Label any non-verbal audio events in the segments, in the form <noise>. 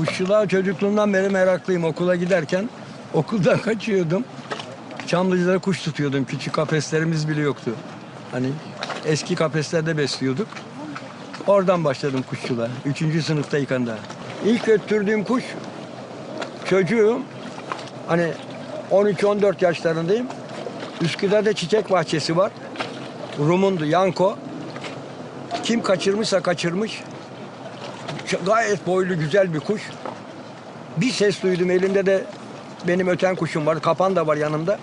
Kuşçuluğa çocukluğumdan beri meraklıyım. Okula giderken okuldan <laughs> kaçıyordum. Çamlıca'da kuş tutuyordum. Küçük kafeslerimiz bile yoktu. Hani eski kafeslerde besliyorduk. Oradan başladım kuşçuluğa. Üçüncü sınıftayken daha. İlk öttürdüğüm kuş çocuğum. Hani 13-14 yaşlarındayım. Üsküdar'da çiçek bahçesi var. Rumundu, Yanko. Kim kaçırmışsa kaçırmış. Gayet boylu güzel bir kuş. Bir ses duydum elimde de benim öten kuşum var. Kapan da var yanımda.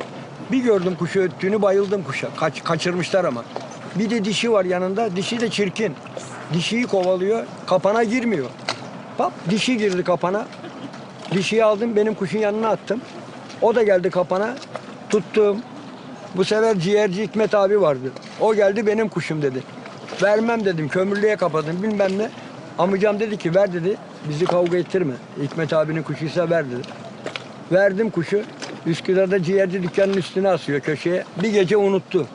Bir gördüm kuşu öttüğünü bayıldım kuşa. Kaç, kaçırmışlar ama. Bir de dişi var yanında. Dişi de çirkin. Dişiyi kovalıyor. Kapana girmiyor. Bak dişi girdi kapana. Dişiyi aldım benim kuşun yanına attım. O da geldi kapana. Tuttum. Bu sefer ciğerci Hikmet abi vardı. O geldi benim kuşum dedi. Vermem dedim kömürlüğe kapadım bilmem ne. Amcam dedi ki ver dedi bizi kavga ettirme. Hikmet abinin kuşuysa ver dedi. Verdim kuşu. Üsküdar'da ciğerci dükkanının üstüne asıyor köşeye. Bir gece unuttu.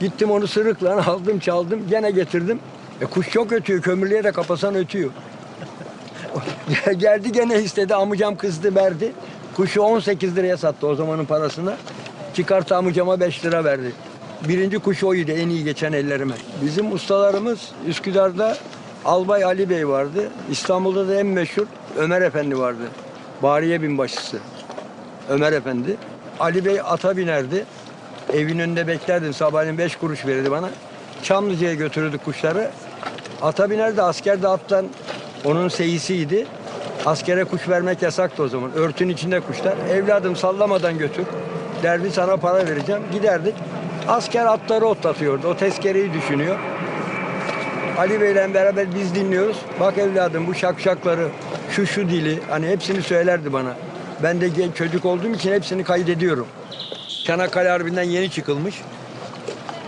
Gittim onu sırıkla <laughs> aldım çaldım gene getirdim. E kuş çok ötüyor kömürlüğe de kapasan ötüyor. <laughs> Geldi gene istedi amcam kızdı verdi. Kuşu 18 liraya sattı o zamanın parasına. Çıkarttı amcama 5 lira verdi. Birinci kuş oydu en iyi geçen ellerime. Bizim ustalarımız Üsküdar'da Albay Ali Bey vardı. İstanbul'da da en meşhur Ömer Efendi vardı. Bariye binbaşısı. Ömer Efendi. Ali Bey ata binerdi. Evin önünde beklerdim. Sabahleyin beş kuruş verirdi bana. Çamlıca'ya götürürdük kuşları. Ata binerdi. Asker de attan onun seyisiydi. Askere kuş vermek yasaktı o zaman. Örtün içinde kuşlar. Evladım sallamadan götür. Derdi sana para vereceğim. Giderdik. Asker atları otlatıyordu. O tezkereyi düşünüyor. Ali Bey'le beraber biz dinliyoruz. Bak evladım bu şakşakları, şu şu dili hani hepsini söylerdi bana. Ben de çocuk olduğum için hepsini kaydediyorum. Çanakkale Harbi'nden yeni çıkılmış.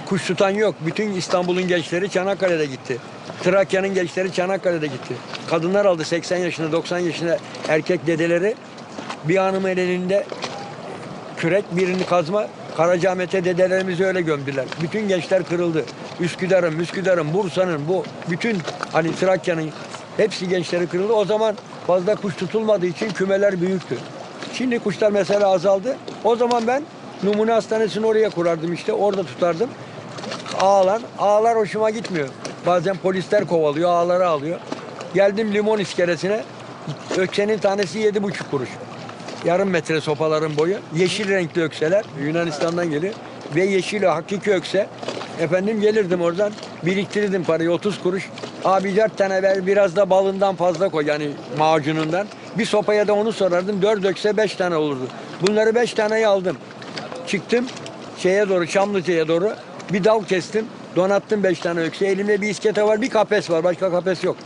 Kuş tutan yok. Bütün İstanbul'un gençleri Çanakkale'de gitti. Trakya'nın gençleri Çanakkale'de gitti. Kadınlar aldı 80 yaşında, 90 yaşında erkek dedeleri. Bir hanımın elinde kürek, birini kazma. Karacaahmet'e dedelerimizi öyle gömdüler. Bütün gençler kırıldı. Üsküdar'ın, Üsküdar'ın, Bursa'nın, bu bütün hani Trakya'nın hepsi gençleri kırıldı. O zaman fazla kuş tutulmadığı için kümeler büyüktü. Şimdi kuşlar mesela azaldı. O zaman ben numune hastanesini oraya kurardım işte. Orada tutardım. Ağlar. Ağlar hoşuma gitmiyor. Bazen polisler kovalıyor, ağları alıyor. Geldim limon iskelesine. Ökçenin tanesi yedi buçuk kuruş. Yarım metre sopaların boyu. Yeşil renkli ökseler. Yunanistan'dan geliyor. Ve yeşil hakiki ökse. Efendim gelirdim oradan. Biriktirirdim parayı 30 kuruş. Abi dört tane ver biraz da balından fazla koy yani macunundan. Bir sopaya da onu sorardım. Dört ökse beş tane olurdu. Bunları beş taneyi aldım. Çıktım şeye doğru Çamlıca'ya doğru bir dal kestim. Donattım beş tane ökse. Elimde bir iskete var bir kafes var. Başka kafes yok.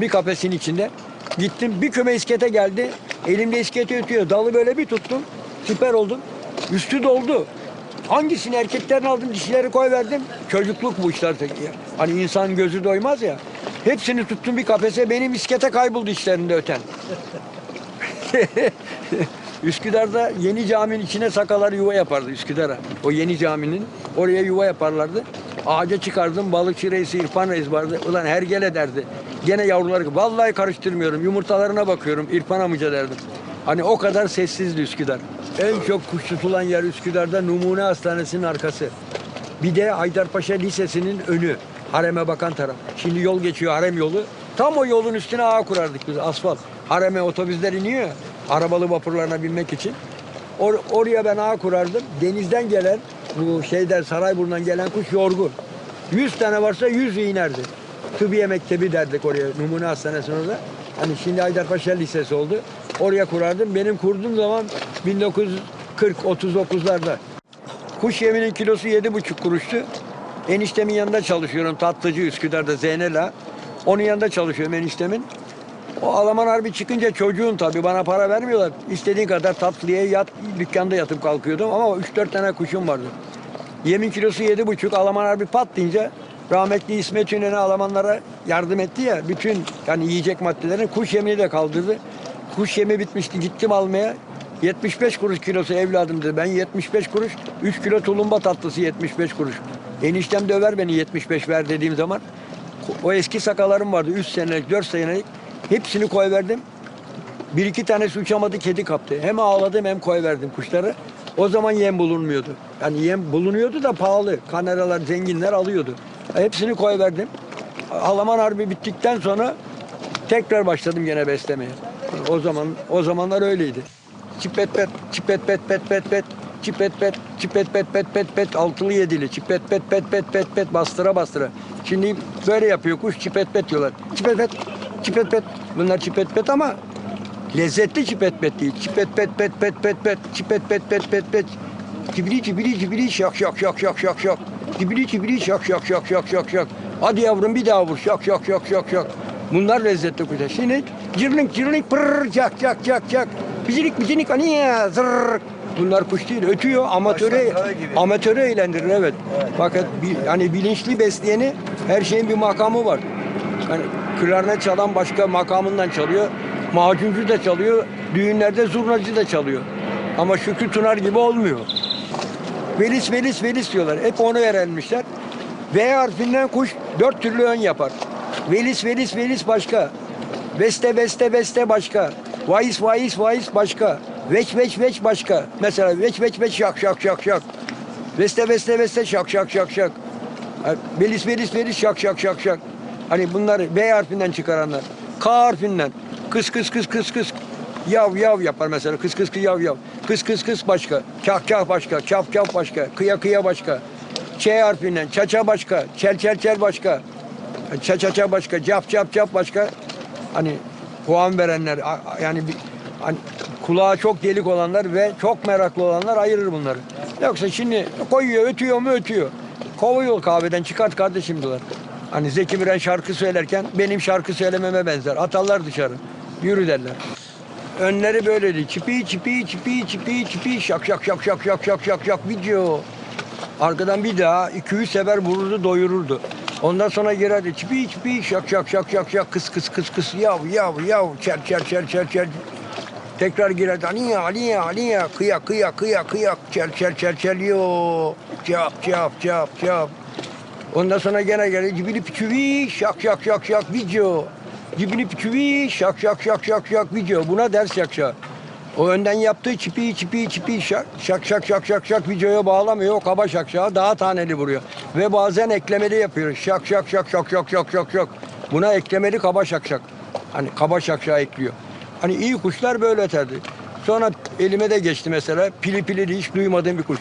Bir kafesin içinde. Gittim bir küme iskete geldi. Elimde iskete ötüyor. Dalı böyle bir tuttum. Süper oldum. Üstü doldu. Hangisini erkeklerini aldım dişileri koy verdim. Çocukluk bu işler. Hani insan gözü doymaz ya. Hepsini tuttum bir kafese. Benim iskete kayboldu işlerinde öten. <laughs> Üsküdar'da yeni caminin içine sakalar yuva yapardı Üsküdar'a. O yeni caminin oraya yuva yaparlardı. Ağaca çıkardım balıkçı reisi İrfan reis vardı. Ulan hergele derdi. Gene yavruları vallahi karıştırmıyorum. Yumurtalarına bakıyorum İrfan amca derdim. Hani o kadar sessizdi Üsküdar. En çok kuş tutulan yer Üsküdar'da Numune Hastanesi'nin arkası. Bir de Haydarpaşa Lisesi'nin önü. Hareme bakan taraf. Şimdi yol geçiyor harem yolu. Tam o yolun üstüne ağ kurardık biz asfalt. Hareme otobüsler iniyor arabalı vapurlarına binmek için. Or- oraya ben ağ kurardım. Denizden gelen bu şeyden Sarayburnu'ndan gelen kuş yorgun. 100 tane varsa 100'ü inerdi. Tıbbiye Mektebi derdik oraya Numune Hastanesi'nin orada. Hani şimdi Haydarpaşa Lisesi oldu. Oraya kurardım. Benim kurduğum zaman 1940-39'larda. Kuş yeminin kilosu yedi buçuk kuruştu. Eniştemin yanında çalışıyorum. Tatlıcı Üsküdar'da Zeynela. Onun yanında çalışıyorum eniştemin. O Alman harbi çıkınca çocuğun tabii bana para vermiyorlar. İstediğin kadar tatlıya yat, dükkanda yatıp kalkıyordum ama 3-4 tane kuşum vardı. Yemin kilosu yedi buçuk. Alman harbi patlayınca rahmetli İsmet İnönü Almanlara yardım etti ya. Bütün yani yiyecek maddelerini kuş yemini de kaldırdı. Kuş yemi bitmişti. Gittim almaya. 75 kuruş kilosu evladım dedi. Ben 75 kuruş, 3 kilo tulumba tatlısı 75 kuruş. Eniştem döver beni 75 ver dediğim zaman. O eski sakalarım vardı 3 senelik, 4 senelik. Hepsini koyverdim. Bir iki tanesi uçamadı kedi kaptı. Hem ağladım hem koyverdim kuşları. O zaman yem bulunmuyordu. Yani yem bulunuyordu da pahalı. Kanaralar, zenginler alıyordu. Hepsini koyverdim. Halaman Harbi bittikten sonra tekrar başladım gene beslemeye. O zaman o zamanlar öyleydi. Çipet pet, çipet pet pet pet pet, çipet pet, çipet pet pet pet pet, altılı yedili, çipet pet pet pet pet pet, bastıra bastıra. Şimdi böyle yapıyor kuş, çipet pet diyorlar. Çipet pet, çipet pet. Bunlar çipet pet ama lezzetli çipet pet değil. Çipet pet pet pet pet pet, çipet pet pet pet pet. Cibili cibili cibili şak şak şak şak şak şak. Cibili cibili şak şak şak şak şak şak. Hadi yavrum bir daha vur şak şak şak şak şak. Bunlar lezzetli kuşlar. Şimdi cırlink cırlink pırr cak cak cak cak. Bicinik bicinik aniye zırr. Bunlar kuş değil ötüyor amatöre amatöre eğlendirir evet. Fakat bi- hani bilinçli besleyeni her şeyin bir makamı var. Hani klarnet çalan başka makamından çalıyor. Macuncu da çalıyor. Düğünlerde zurnacı da çalıyor. Ama Şükrü Tunar gibi olmuyor. Velis velis velis diyorlar. Hep onu öğrenmişler. V harfinden kuş dört türlü ön yapar. Velis velis velis başka. Beste beste beste başka. Vaiz vaiz vaiz başka. Veç veç veç başka. Mesela veç veç veç şak şak şak şak. Beste beste beste şak şak şak şak. Ha, Velis velis velis şak şak şak şak. Hani bunları V harfinden çıkaranlar. K harfinden. Kıs kıs kıs kıs kıs. Yav yav yapar mesela. Kıs kıs kıs yav yav. Kıs kıs kıs başka. Kah kah başka. Kaf kaf başka. Kıya kıya başka. Ç harfinden. Çaça başka. Çel çel çel başka. Ça ça ça başka. Cap cap cap başka. Hani puan verenler yani bir, hani kulağa çok delik olanlar ve çok meraklı olanlar ayırır bunları. Yoksa şimdi koyuyor ötüyor mu ötüyor. Kovuyor kahveden çıkart kardeşim diyorlar. Hani Zeki Müren şarkı söylerken benim şarkı söylememe benzer. Atarlar dışarı. Yürü derler. Önleri böyleydi. Çipi çipi çipi çipi çipi şak şak şak şak şak şak şak şak video. Arkadan bir daha 200 sefer vururdu doyururdu. Ondan sonra girerdi çipi çipi şak şak şak şak şak kıs kıs kıs kıs yav yav yav çer çer çer çer çer. Tekrar girerdi aliya aliya aliya kıya kıya kıya kıya çer çer çer çer yo çap çap çap çap. Ondan sonra gene geldi cibili piçüvi şak şak şak şak video. Cibili piçüvi şak şak şak şak şak video. Buna ders yakşa. O önden yaptığı çipi çipi çipi şak şak şak şak şak şak videoya bağlamıyor. O kaba şakşağı daha taneli vuruyor. Ve bazen eklemeli yapıyor. Şak şak şak şak şak şak şak şak. Buna eklemeli kaba şakşak. Hani kaba şakşağı ekliyor. Hani iyi kuşlar böyle öterdi. Sonra elime de geçti mesela. Pili pili hiç duymadığım bir kuş.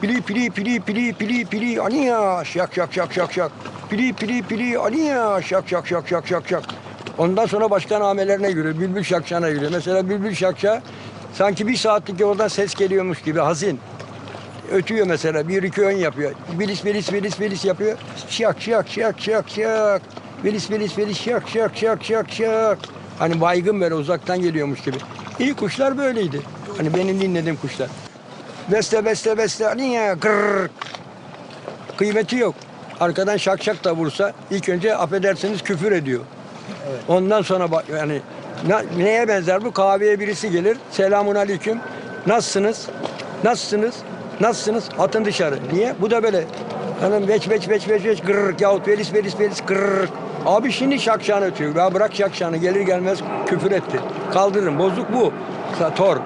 Pili pili pili pili pili pili aniya şak şak şak şak şak. Pili pili pili aniya şak şak şak şak şak şak. Ondan sonra başka namelerine giriyor. Bülbül şakşağına giriyor. Mesela bülbül şakşağı sanki bir saatlik yoldan ses geliyormuş gibi hazin. Ötüyor mesela bir iki ön yapıyor. Bilis bilis bilis bilis yapıyor. Şak şak şak şak şak. Bilis bilis bilis şak şak şak şak şak. Hani baygın böyle uzaktan geliyormuş gibi. İyi kuşlar böyleydi. Hani benim dinlediğim kuşlar. Beste beste beste niye gırr. Kıymeti yok. Arkadan şak şak da vursa ilk önce affedersiniz küfür ediyor. Ondan sonra bak yani ne- neye benzer bu? Kahveye birisi gelir. Selamun aleyküm. Nasılsınız? Nasılsınız? Nasılsınız? Atın dışarı. Niye? Bu da böyle. Hanım veç veç veç veç veç gırr yahut velis velis velis gırr. Abi şimdi şakşağını ötüyor. Ya bırak şakşağını gelir gelmez küfür etti. Kaldırın. Bozuk bu. Tor.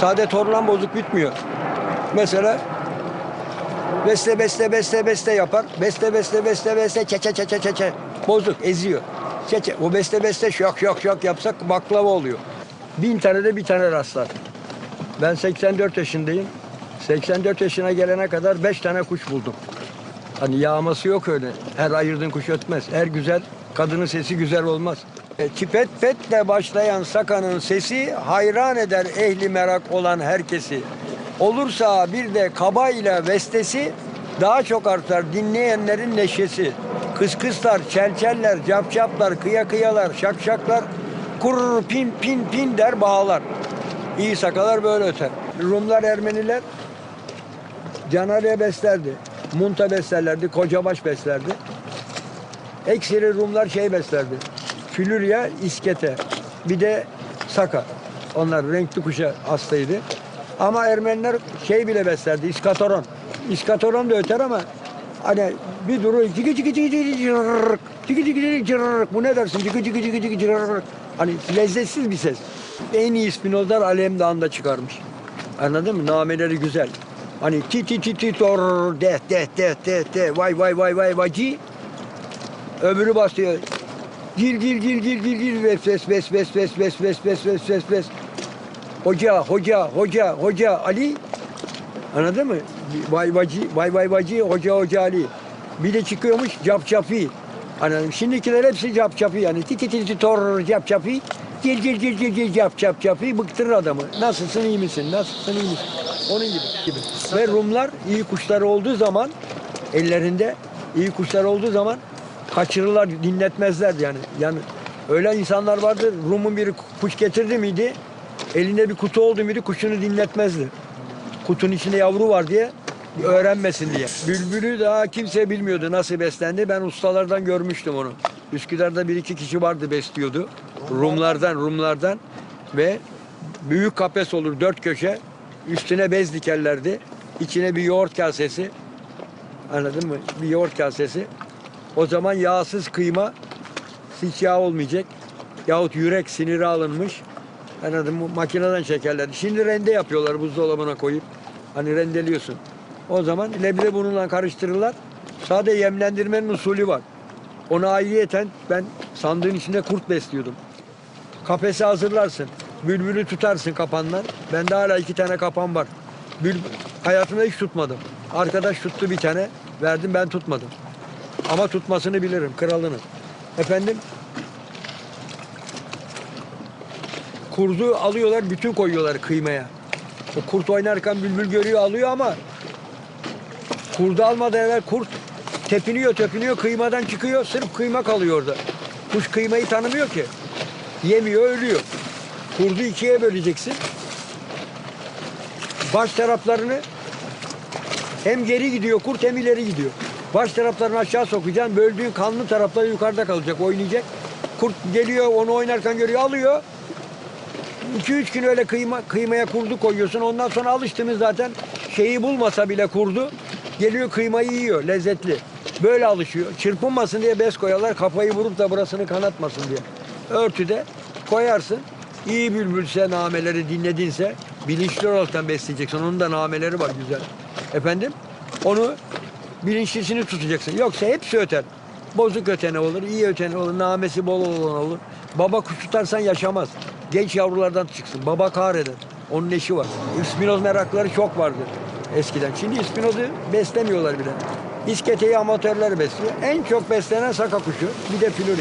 Sade torla bozuk bitmiyor. Mesela Beste beste beste beste yapar. Beste beste beste beste çe çe çe çe çe çe. Bozuk eziyor. Çe çe. O beste beste şok şok şok yapsak baklava oluyor. Bin tane de bir tane rastlar. Ben 84 yaşındayım. 84 yaşına gelene kadar 5 tane kuş buldum. Hani yağması yok öyle. Her ayırdığın kuş ötmez. Her güzel kadının sesi güzel olmaz. E, Tipet petle başlayan sakanın sesi hayran eder ehli merak olan herkesi. Olursa bir de kabayla bestesi daha çok artar dinleyenlerin neşesi. Kıs kıslar, çelçeller, capcaplar, kıya kıyalar, şakşaklar kurur pin pin pin der bağlar. İyi sakalar böyle öter. Rumlar, Ermeniler Canarya beslerdi. Munta beslerlerdi. Kocabaş beslerdi. Ekseri Rumlar şey beslerdi. Flürya, iskete. Bir de saka. Onlar renkli kuşa hastaydı. Ama Ermeniler şey bile beslerdi. İskatoron. İskatoron da öter ama hani bir duru ciki ciki ciki ciki cırrrk, ciki ciki ciki cırrrk. Bu ne dersin? Ciki ciki ciki ciki cırrrk. Hani lezzetsiz bir ses. En iyi spinozlar Alem Dağı'nda çıkarmış. Anladın mı? Nameleri güzel. Hani ti ti ti ti tor de de de de de vay vay vay vay vacı. Öbürü basıyor. Gir gir gir gir gir gir ves ves ves ves ves ves ves ves ves ves ves. Hoca hoca hoca hoca Ali. Anladın mı? Vay vacı vay vay vacı hoca hoca Ali. Bir de çıkıyormuş cap capi. Anladım. Şimdikiler hepsi cap capi yani. Ti ti ti tor cap capi. Gir gir gir gir gir cap cap capi bıktırır adamı. Nasılsın iyi misin? Nasılsın iyi misin? Onun gibi. gibi. Ve Rumlar iyi kuşları olduğu zaman ellerinde iyi kuşlar olduğu zaman kaçırırlar, dinletmezler yani. Yani öyle insanlar vardı. Rum'un biri kuş getirdi miydi? Elinde bir kutu oldu muydu kuşunu dinletmezdi. Kutunun içinde yavru var diye öğrenmesin diye. Bülbülü daha kimse bilmiyordu nasıl beslendi. Ben ustalardan görmüştüm onu. Üsküdar'da bir iki kişi vardı besliyordu. Rumlardan, Rumlardan ve büyük kafes olur dört köşe. Üstüne bez dikerlerdi. İçine bir yoğurt kasesi. Anladın mı? Bir yoğurt kasesi. O zaman yağsız kıyma hiç yağ olmayacak. Yahut yürek siniri alınmış. Anladın mı? Makineden çekerlerdi. Şimdi rende yapıyorlar buzdolabına koyup. Hani rendeliyorsun. O zaman leblebi bununla karıştırırlar. Sade yemlendirmenin usulü var. Ona ayrıyeten ben sandığın içinde kurt besliyordum. Kafesi hazırlarsın. Bülbülü tutarsın kapandan. Bende hala iki tane kapan var. Bül, hayatımda hiç tutmadım. Arkadaş tuttu bir tane. Verdim ben tutmadım. Ama tutmasını bilirim, kralını. Efendim? Kurdu alıyorlar, bütün koyuyorlar kıymaya. O kurt oynarken bülbül görüyor, alıyor ama kurdu almadan evvel kurt tepiniyor, tepiniyor, kıymadan çıkıyor, sırf kıyma kalıyor orada. Kuş kıymayı tanımıyor ki. Yemiyor, ölüyor. Kurdu ikiye böleceksin. Baş taraflarını hem geri gidiyor kurt hem ileri gidiyor. Baş taraflarını aşağı sokacaksın. Böldüğün kanlı tarafları yukarıda kalacak. Oynayacak. Kurt geliyor onu oynarken görüyor alıyor. 2-3 gün öyle kıyma, kıymaya kurdu koyuyorsun. Ondan sonra alıştınız zaten şeyi bulmasa bile kurdu. Geliyor kıymayı yiyor lezzetli. Böyle alışıyor. Çırpınmasın diye bez koyarlar. Kafayı vurup da burasını kanatmasın diye. Örtüde koyarsın. İyi bülbülse nameleri dinledinse bilinçli olaraktan besleyeceksin. Onun da nameleri var güzel. Efendim? Onu bilinçlisini tutacaksın. Yoksa hepsi öter. Bozuk ötene olur, iyi ötene olur, namesi bol olan olur. Baba kuş tutarsan yaşamaz. Genç yavrulardan çıksın. Baba kahreder. Onun eşi var. İspinoz merakları çok vardı eskiden. Şimdi ispinozu beslemiyorlar bile. İsketeyi amatörler besliyor. En çok beslenen saka kuşu. Bir de flori.